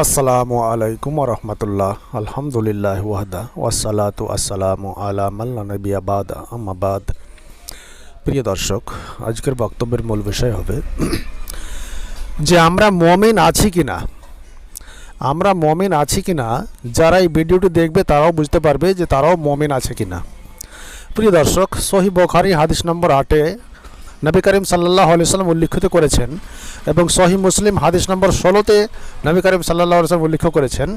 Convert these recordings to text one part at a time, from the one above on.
আসসালামু আলাইকুম রহমতুল্লাহ। আলহামদুলিল্লাহ ওয়াহদা। ওয়াসালাতু আসসালামু আলা মাল্লা নবিয়া বাদ। আমাবাদ প্রিয় দর্শক, আজকের বক্তব্যের মূল বিষয় হবে যে আমরা মমিন আছি কি না আমরা মমিন আছি কি না যারা এই ভিডিওটি দেখবে তারাও বুঝতে পারবে যে তারাও মমিন আছে কি না প্রিয় দর্শক, সহি বখারি হাদিস নম্বর আটে নবী করিম সাল্লাহ আলিয়াল্লাম উল্লিখিত করেছেন এবং সহি মুসলিম হাদিস নম্বর ষোলোতে নবী করিম সাল্লাহ আলিয়াল্লাম উল্লেখ করেছেন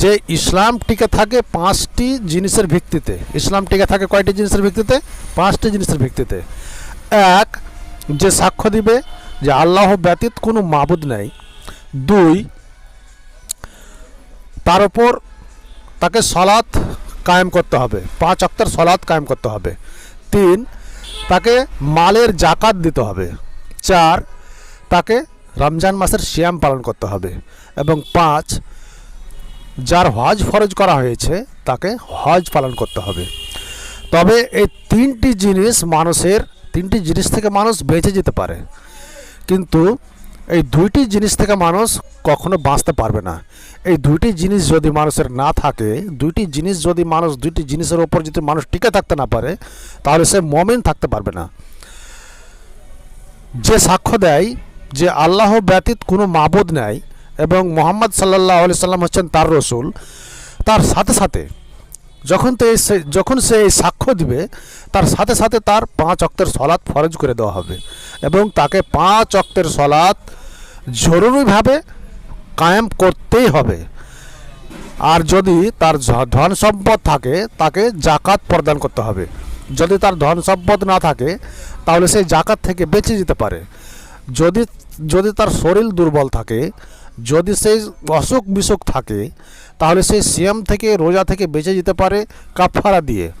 যে ইসলাম টিকে থাকে পাঁচটি জিনিসের ভিত্তিতে। ইসলাম টিকে থাকে কয়টি জিনিসের ভিত্তিতে? পাঁচটি জিনিসের ভিত্তিতে। এক, যে সাক্ষ্য দিবে যে আল্লাহ ব্যতীত কোনো মাবুদ নেই। দুই, তার উপর তাকে সলাৎ কায়েম করতে হবে। পাঁচ অক্টার সলাৎ কায়েম করতে হবে। তিন তাকে মালের জাকাত দিতে হবে। চার, তাকে রমজান মাসের শ্যাম পালন করতে হবে। এবং পাঁচ, যার হজ ফরজ করা হয়েছে, তাকে হজ পালন করতে হবে। তবে এই তিনটি জিনিস মানুষের, তিনটি জিনিস থেকে মানুষ বেঁচে যেতে পারে। কিন্তু এই দুইটি জিনিস থেকে মানুষ কখনো বাঁচতে পারবে না। এই দুইটি জিনিস যদি মানুষের না থাকে, দুইটি জিনিস যদি মানুষ, দুইটি জিনিসের ওপর যদি মানুষ টিকে থাকতে না পারে, তাহলে সে মমিন থাকতে পারবে না। যে সাক্ষ্য দেয় যে আল্লাহ ব্যতীত কোনো মাবুদ নেই এবং মোহাম্মদ সাল্লাহ আলি সাল্লাম হচ্ছেন তার রসুল, তার সাথে সাথে যখন তো যখন সে এই সাক্ষ্য দিবে, তার সাথে সাথে তার পাঁচ অক্তের সলাৎ ফরজ করে দেওয়া হবে। এবং তাকে পাঁচ অক্তের সলাৎ জরুরিভাবে কায়েম করতেই হবে। আর যদি তার ধন সম্পদ থাকে, তাকে জাকাত প্রদান করতে হবে। যদি তার ধন সম্পদ না থাকে, তাহলে সেই জাকাত থেকে বেঁচে যেতে পারে। যদি যদি তার শরীর দুর্বল থাকে, যদি সেই অসুখ বিসুখ থাকে, তাহলে সেই সিয়াম থেকে, রোজা থেকে বেঁচে যেতে পারে কাফারা দিয়ে।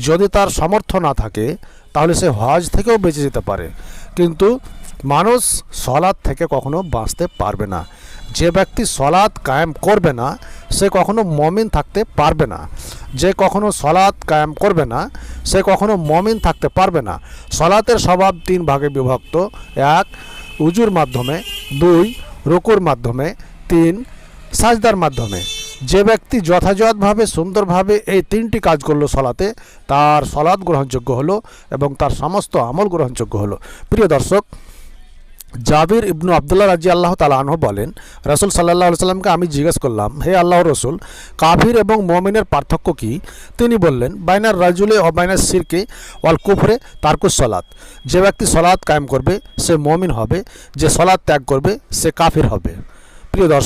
যদি তার সামর্থ্য না থাকে, তাহলে সে হজ থেকেও বেঁচে যেতে পারে। কিন্তু মানুষ সলাদ থেকে কখনো বাঁচতে পারবে না। যে ব্যক্তি সলাদ কায়েম করবে না, সে কখনো মমিন থাকতে পারবে না। যে কখনো সলাদ কায়েম করবে না, সে কখনো মমিন থাকতে পারবে না। সলাতের স্বভাব তিন ভাগে বিভক্ত। এক উজুর মাধ্যমে, দুই, রুকুর মাধ্যমে, তিন, সাজদার মাধ্যমে। যে ব্যক্তি যথাযথভাবে, সুন্দরভাবে এই তিনটি কাজ করল সলাতে, তার সলাদ গ্রহণযোগ্য হলো এবং তার সমস্ত আমল গ্রহণযোগ্য হলো। প্রিয় দর্শক জাবির ইবনু আবদুল্লাহ রাজি আল্লাহ তালাহ বলেন, রসুল সাল্লাহ সাল্লামকে আমি জিজ্ঞেস করলাম, হে আল্লাহ রসুল, কাফির এবং মমিনের পার্থক্য কি? তিনি বললেন, বাইনার রাজুলে ও বাইনার সিরকে ওয়াল কুফরে তারকুস সলাদ যে ব্যক্তি সলাদ কায়েম করবে, সে মমিন হবে, যে সলাৎ ত্যাগ করবে, সে কাফির হবে। প্রিয় দর্শক